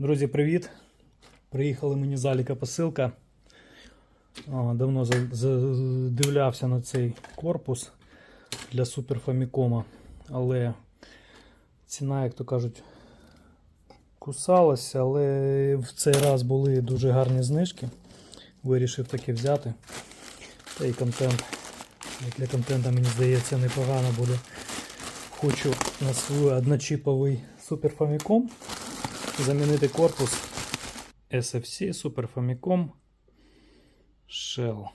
Друзі, привіт! Приїхали мені з Аліка посилка. Давно за- задивлявся на цей корпус для Famicom, але ціна, як то кажуть, кусалася, але в цей раз були дуже гарні знижки. Вирішив таки взяти. Та й контент. Для контента, мені здається, непогано буде. Хочу на свій одночіповий Super Famicom замінити корпус SFC Super Famicom Shell.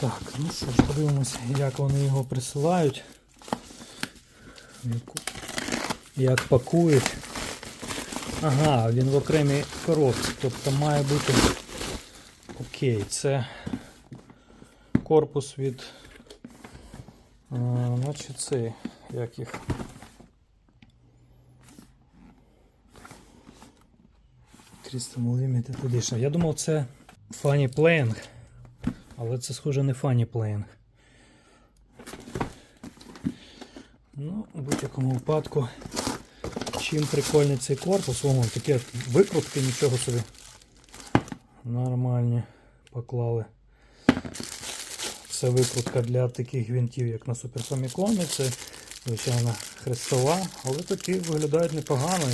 Так, ну що ж, подивимося, як вони його присилають. Як пакують. Ага, він в окремій коробці. Тобто має бути. Окей, це корпус від. Значить цей, як їх. Edition. Я думав, це Funny Playing, але це схоже не Funny Playing. Ну, в будь-якому випадку, чим прикольний цей корпус, Ого, такі викрутки, нічого собі. Нормальні поклали. Це викрутка для таких гвинтів, як на Famicom. Це, звичайно, хрестова, але такі виглядають непогано.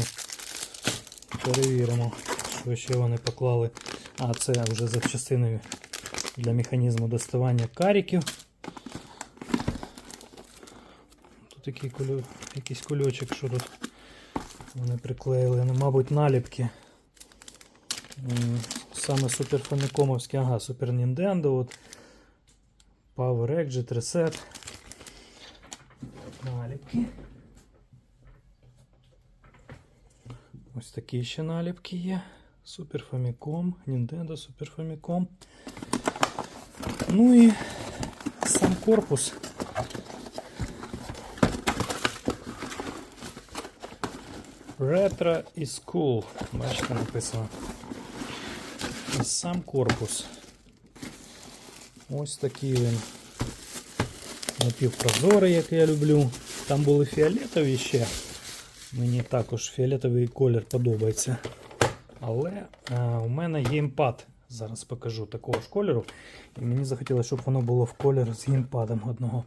Перевіримо, що ще вони поклали. А, це вже запчастини для механізму доставання каріків. Тут такий кулю... якийсь кульочок, що тут вони приклеїли, ну, мабуть, наліпки. Саме Супер Фамікомовські, ага, Супер от Power Exit, Reset. Наліпки. Ось такі ще наліпки є. Super Famicom, Nintendo Super Famicom. Ну і сам корпус. Retro is cool. Бачите, написано. І сам корпус. Ось такий він. Напівпрозорий, як я люблю. Там були фіолетові ще. Мені також фіолетовий колір подобається. Але а, у мене геймпад. Зараз покажу такого ж кольору. І мені захотілося, щоб воно було в колір з геймпадом одного.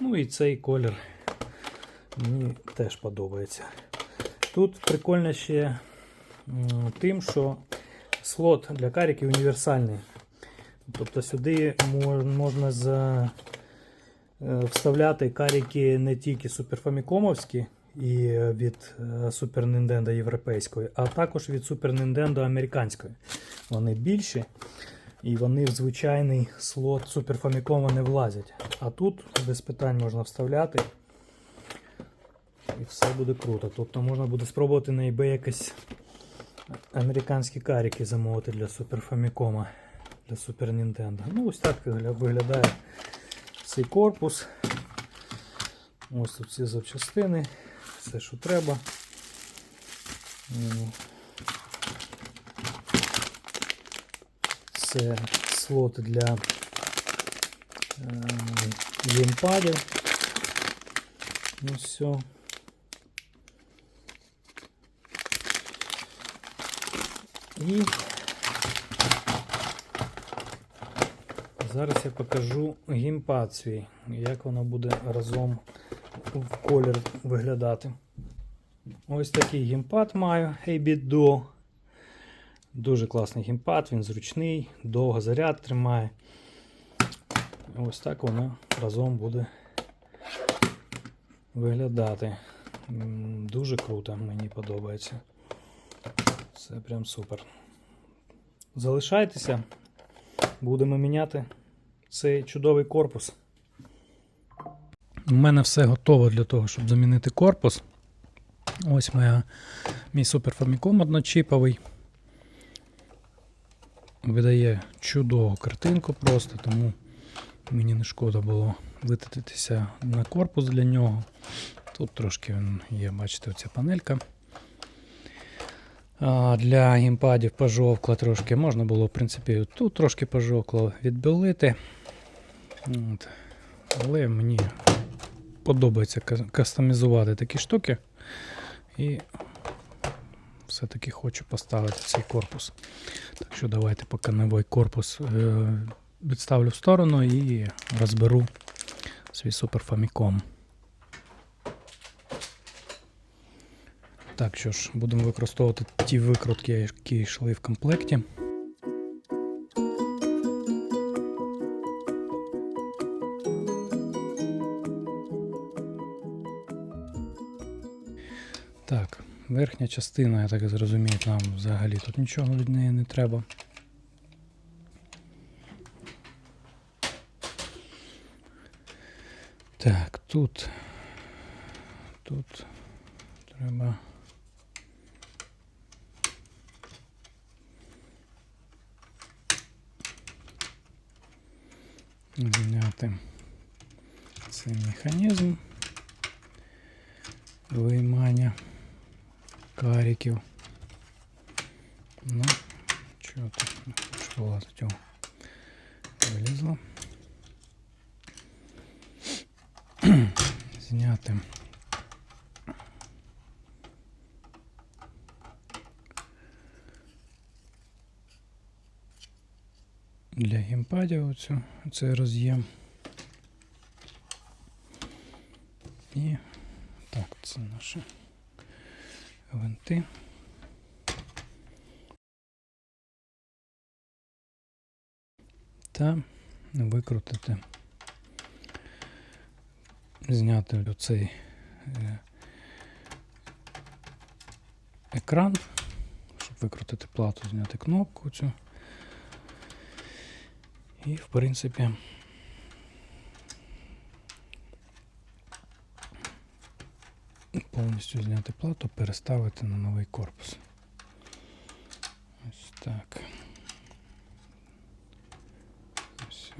Ну і цей колір мені теж подобається. Тут прикольно ще тим, що слот для каріків універсальний. Тобто сюди можна за, е, вставляти каріки не тільки суперфамікомовські і е, від е, Super європейської, а також від Super Nintendo американської. Вони більші і вони в звичайний слот Famicom не влазять. А тут без питань можна вставляти. І все буде круто. Тобто можна буде спробувати на eBay якось американські каріки замовити для Famicom, для Super Nintendo. Ну, ось так виглядає цей корпус. Ось тут ці запчастини, все, що треба. Це слот для е, геймпадів. Ну все. І зараз я покажу геймпад свій, як воно буде разом в колір виглядати. Ось такий геймпад маю ABDO. Дуже класний геймпад, він зручний, довго заряд тримає. Ось так воно разом буде виглядати. Дуже круто, мені подобається. Це прям супер. Залишайтеся, будемо міняти цей чудовий корпус. У мене все готово для того, щоб замінити корпус. Ось моя, мій Famicom одночіповий. Видає чудову картинку просто, тому мені не шкода було витратитися на корпус для нього. Тут трошки є, бачите, оця панелька. А, Для геймпадів пожовкла трошки. Можна було, в принципі, тут трошки пожовкло відбілити. От. Але мені подобається кастомізувати такі штуки. І все-таки хочу поставити цей корпус. Так що давайте поки новий корпус е, відставлю в сторону і розберу свій Super Famicom. Так що ж, будемо використовувати ті викрутки, які йшли в комплекті. Верхня частина, я так зрозумію, нам взагалі тут нічого від неї не треба. Так, тут. Тут треба. Зняти цей механізм виймання кариків. Ну, чого тут не хочу вилазити? О, Вилізло. Зняти. Для геймпадів оцю, цей роз'єм. І так, це наші гвинти. Та викрутити, зняти оцей е, екран, щоб викрутити плату, зняти кнопку цю. І, в принципі, повністю зняти плату, переставити на новий корпус. Ось так. Все.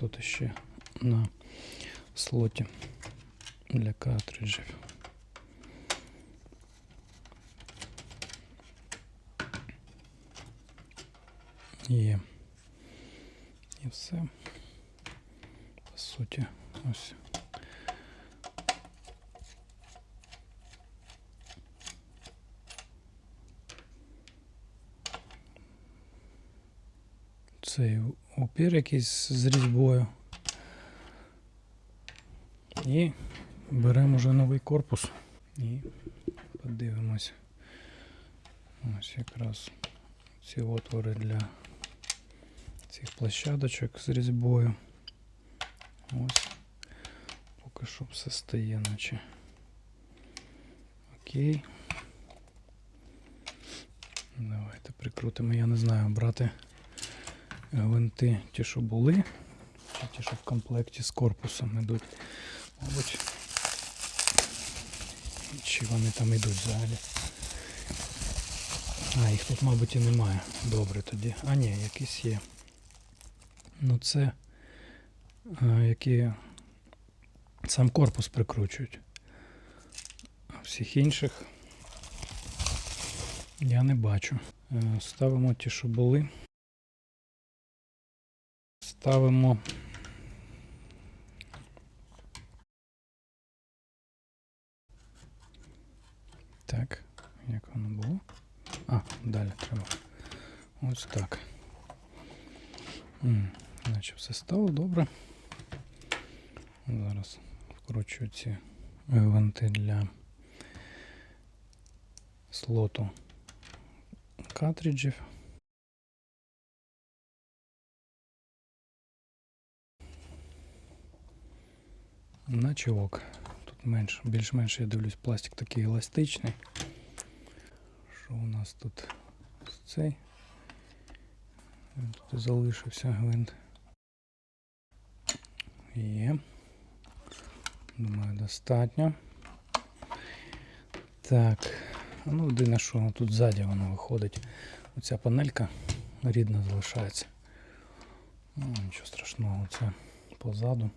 тут ще на слоті для картриджів. Є. І все. По суті, ось. Цей упір якийсь з різьбою. І беремо вже новий корпус і подивимось. Ось якраз ці отвори для цих площадочок з різьбою. Ось. Поки що все стає, наче. Окей. Давайте прикрутимо. Я не знаю, брати гвинти ті, що були, чи ті, що в комплекті з корпусом йдуть. Мабуть. Чи вони там йдуть взагалі? А, їх тут, мабуть, і немає. Добре тоді. А ні, якісь є. Ну це а, які сам корпус прикручують. А всіх інших я не бачу. Е, Ставимо ті, що були. Ставимо Так, як воно було? А, далі треба. Ось так. Наче все стало добре. Зараз вкручую ці гвинти для слоту картриджів. Наче ок. Тут менш, більш-менш я дивлюсь, пластик такий еластичний. Що у нас тут цей? Тут залишився гвинт. Є. Думаю, достатньо. Так. Ну, єдине, що тут ззаді воно виходить. Оця панелька рідна залишається. Ну, нічого страшного, це позаду.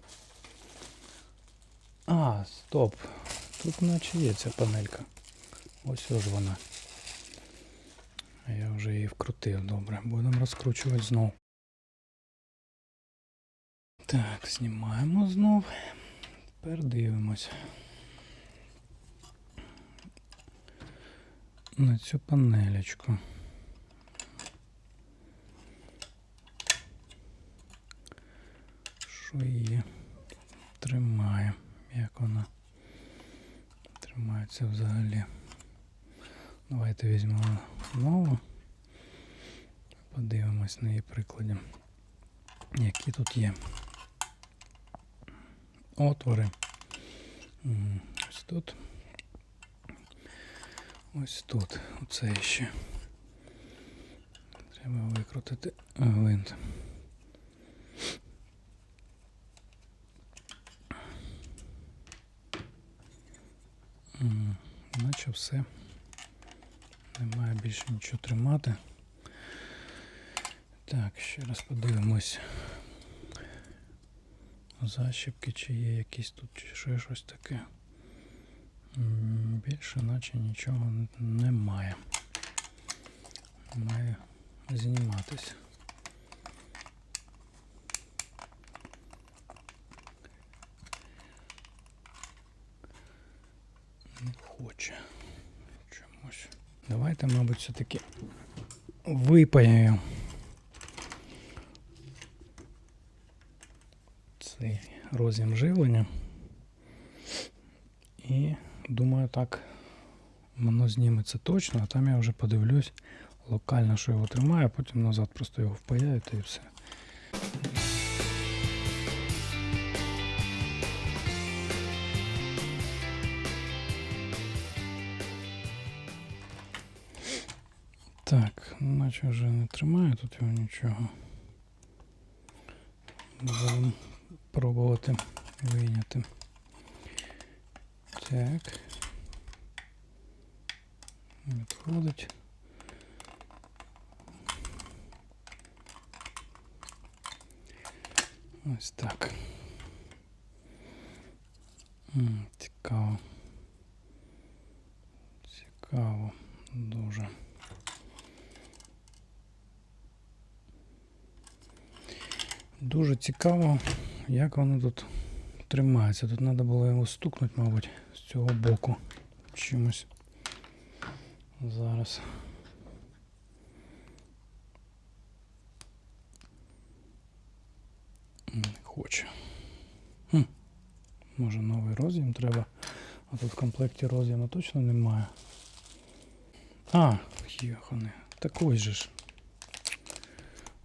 А, стоп. Тут наче є ця панелька. Ось ось вона. Я вже її вкрутив, добре. Будемо розкручувати знов. Так, знімаємо знов. Тепер дивимось. На цю панелечку. Що її тримає? Як вона тримається взагалі? Давайте візьмемо нову. Подивимось на її прикладі. Які тут є отвори. Ось тут. Ось тут. Оце ще. Треба викрутити гвинт. М, Наче все. Немає більше нічого тримати. Так, ще раз подивимось. Защіпки, чи є якісь тут, чи ще щось таке. Більше наче нічого немає. Має зніматись. Давайте, мабуть, все-таки випаяю цей роз'єм живлення. І думаю, так воно зніметься точно, а там я вже подивлюсь локально, що його тримає, а потім назад просто його впаяю та і все. Так, наче вже не тримає тут його нічого. Будемо пробувати вийняти. Так. Відходить. Ось так. Цікаво. Дуже. Дуже цікаво, як воно тут тримається. Тут треба було його стукнути, мабуть, з цього боку чимось. Зараз. Не хоче. Хм. Може новий роз'єм треба. А тут в комплекті роз'єму точно немає. А, йохане. Так же ж.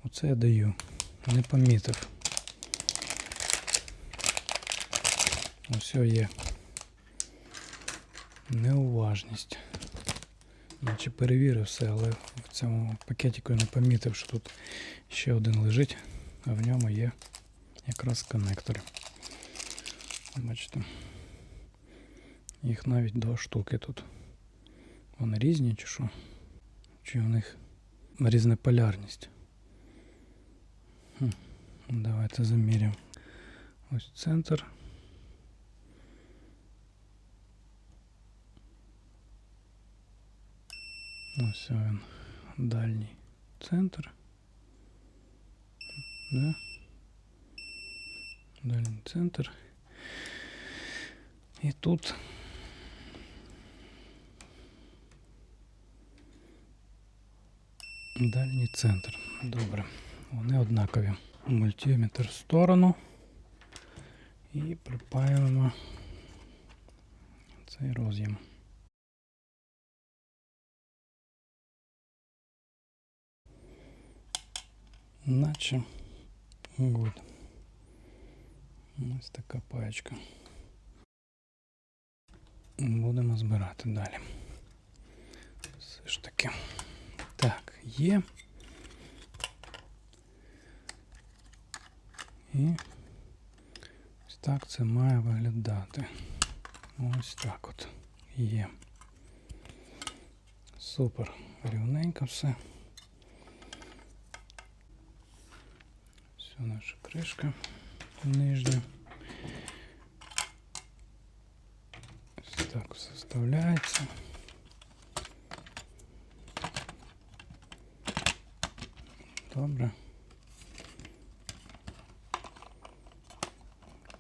Оце я даю. Не помітив. Ось є. Неуважність. Наче перевірив все, але в цьому пакетику я не помітив, що тут ще один лежить, а в ньому є якраз коннектори. Бачите. Їх навіть два штуки тут. Вони різні чи що? Чи у них різна полярність? Хм. Давайте заміряємо. Ось центр. Ось він. Дальній центр. Да? Дальній центр. І тут дальній центр. Добре. Вони однакові. Мультиметр в сторону. І припаюємо цей роз'єм. Наче good. Ось така паєчка. Будемо збирати далі. Все ж таки. Так, є. І ось так це має виглядати. Ось так от є. Супер. Рівненько все. Все наша кришка нижня. Ось так все вставляється. Добре.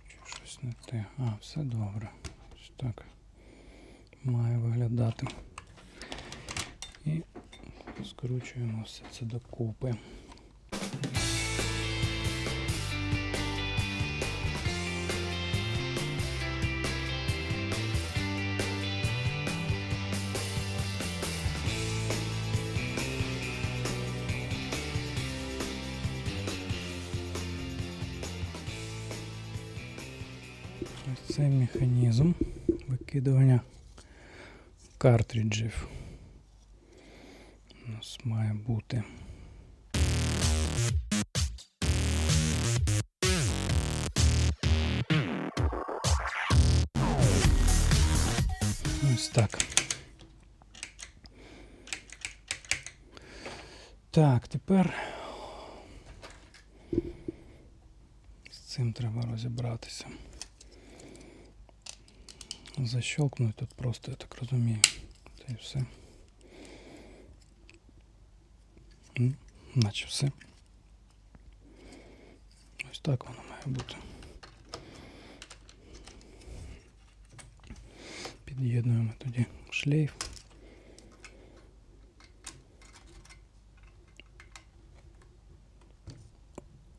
Чи щось не? А, все добре. Ось так має виглядати. І скручуємо все це докупи. Викидування картриджів у нас має бути. Ось так. Так, тепер з цим треба розібратися. Защелкнуть тут просто, я так розумію. Та й все. М, Наче все. Ось так воно має бути. Під'єднуємо тоді шлейф.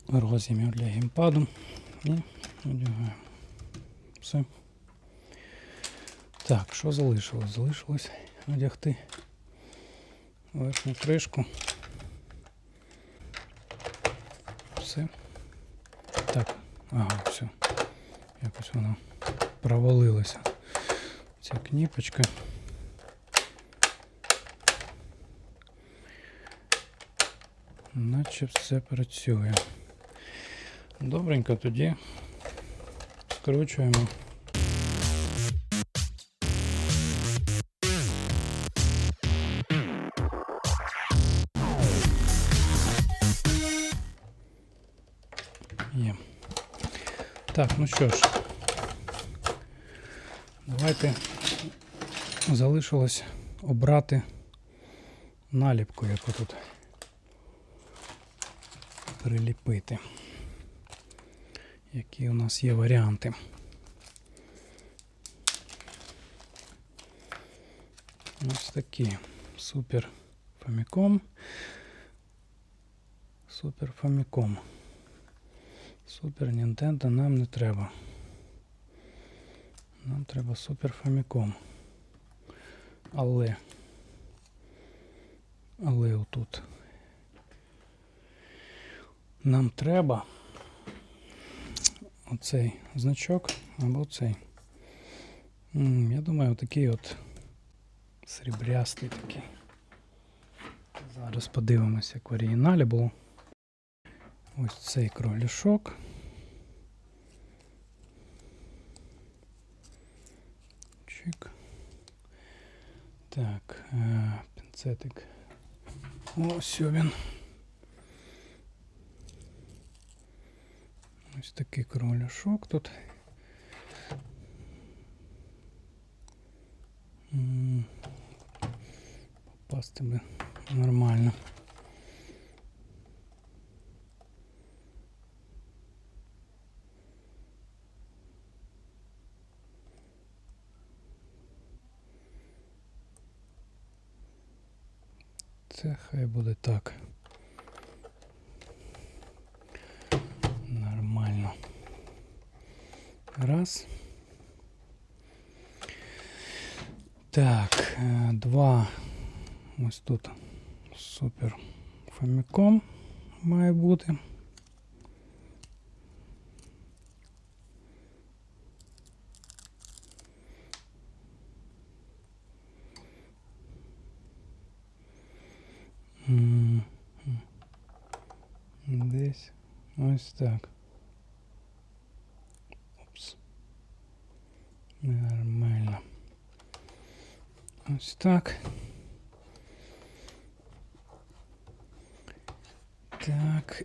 Розім'ю для геймпаду і одягаємо. Все. Так, що залишилось? Залишилось одягти верхню кришку. Все. Так, ага, все. Якось воно провалилося. Ця кніпочка. Наче все працює. Добренько тоді скручуємо. Так, ну що ж, давайте залишилось обрати наліпку, яку тут приліпити. Які у нас є варіанти. Ось такі. Супер Famicom. Супер Famicom. Супер Nintendo нам не треба. Нам треба Супер Famicom. Але. Але отут. Нам треба оцей значок або цей. Я думаю, отакий от срібрястий такий. Зараз подивимося, як в оригіналі було. Ось цей кролішок. Чик. Так, е, пінцетик. Ось він. Ось такий кролішок тут. Попасти би нормально. Ось тут супер Фоміком має бути. Десь ось так. Опс. Нормально. Ось так.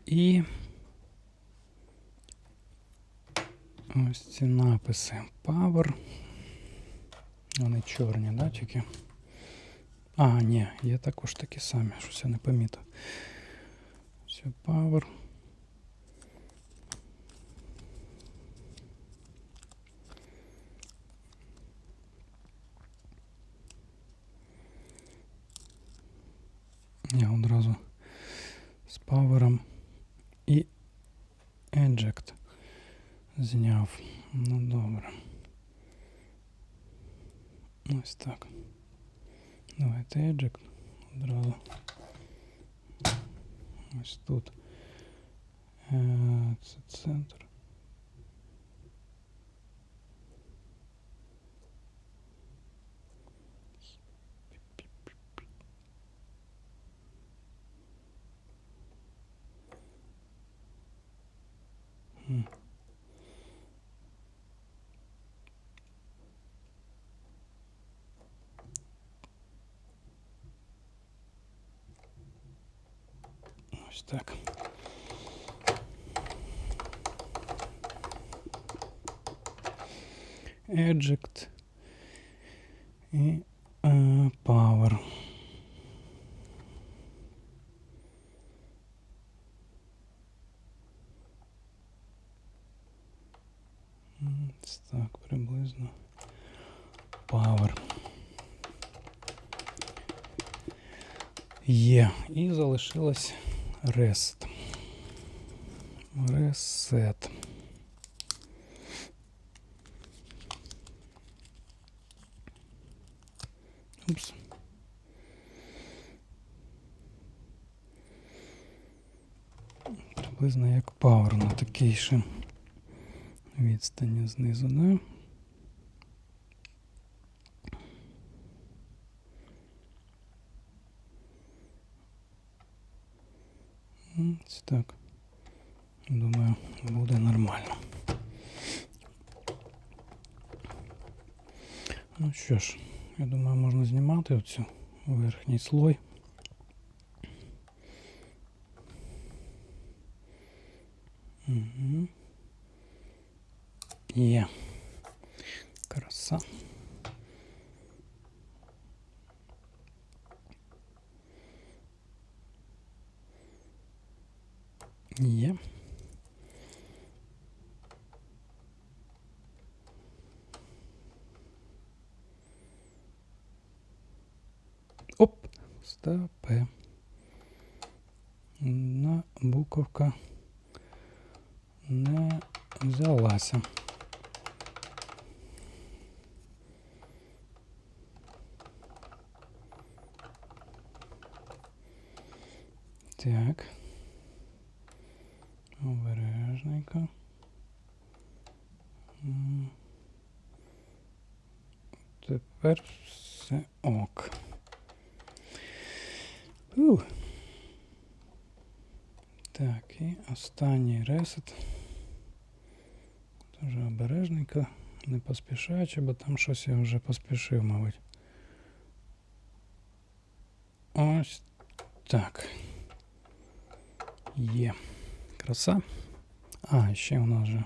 І ось ці написи. Power. Вони чорні, да, тільки? А, ні, є також такі самі, щось я не помітив. Все, Power. Я одразу зняв. Ну добре. Ось так. Давайте Eject одразу. Ось тут. Це центр. Eject і е, Power. Так, приблизно. Power. Є. І залишилось Rest. Reset. Упс. Приблизно як Ще відстані знизу, да? Ось так. Думаю, буде нормально. Ну що ж, я думаю, можна знімати оцю верхній слой. Є. Краса. Є. Оп, стопе. На буковка не взялася. Так. Обережненько. Тепер все ок. Ух. Так, і останній ресет. Дуже обережненько, не поспішаючи, бо там щось я вже поспішив, мабуть. Ось так. Є. Краса. А, ще у нас же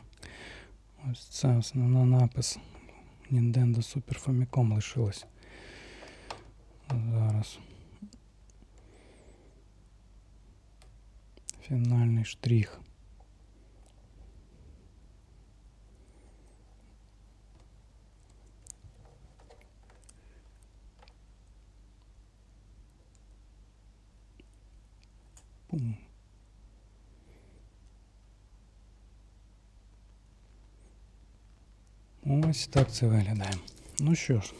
ось це основна напис. Nintendo Super Famicom лишилось. Зараз. Фінальний штрих. Пум. Ось так це виглядає. Ну що ж,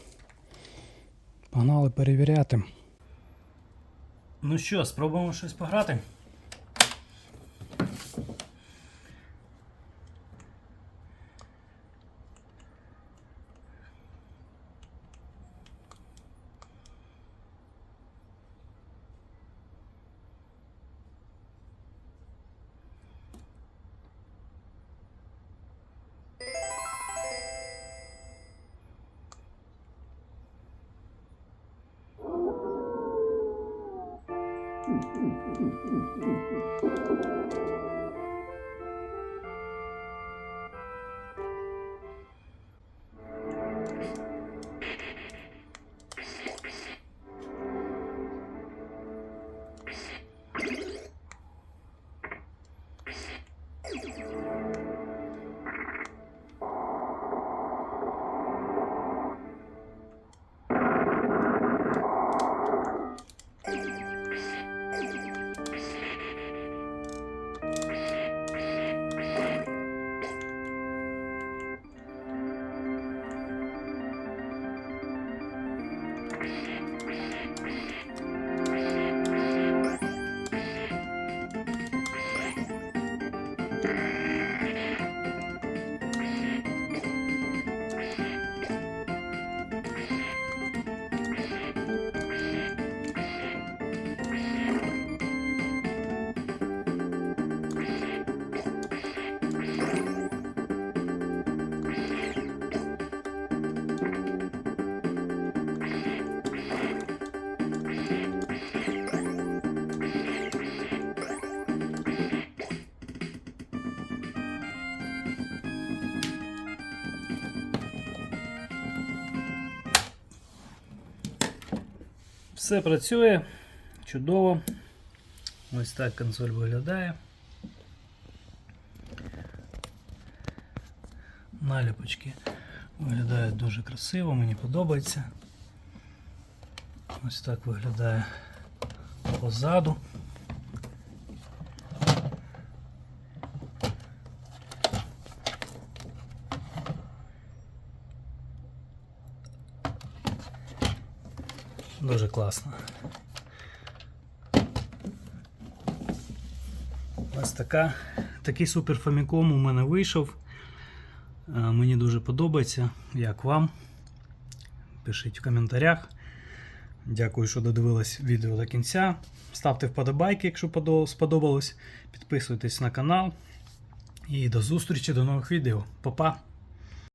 погнали перевіряти. Ну що, спробуємо щось пограти? Yeah. Все працює чудово. Ось так консоль виглядає. Наліпочки виглядають дуже красиво, мені подобається. Ось так виглядає позаду. Дуже класно. Ось така, такий супер фаміком у мене вийшов. Е, Мені дуже подобається. Як вам? Пишіть в коментарях. Дякую, що додивились відео до кінця. Ставте вподобайки, якщо сподобалось. Підписуйтесь на канал. І до зустрічі до нових відео. Па-па!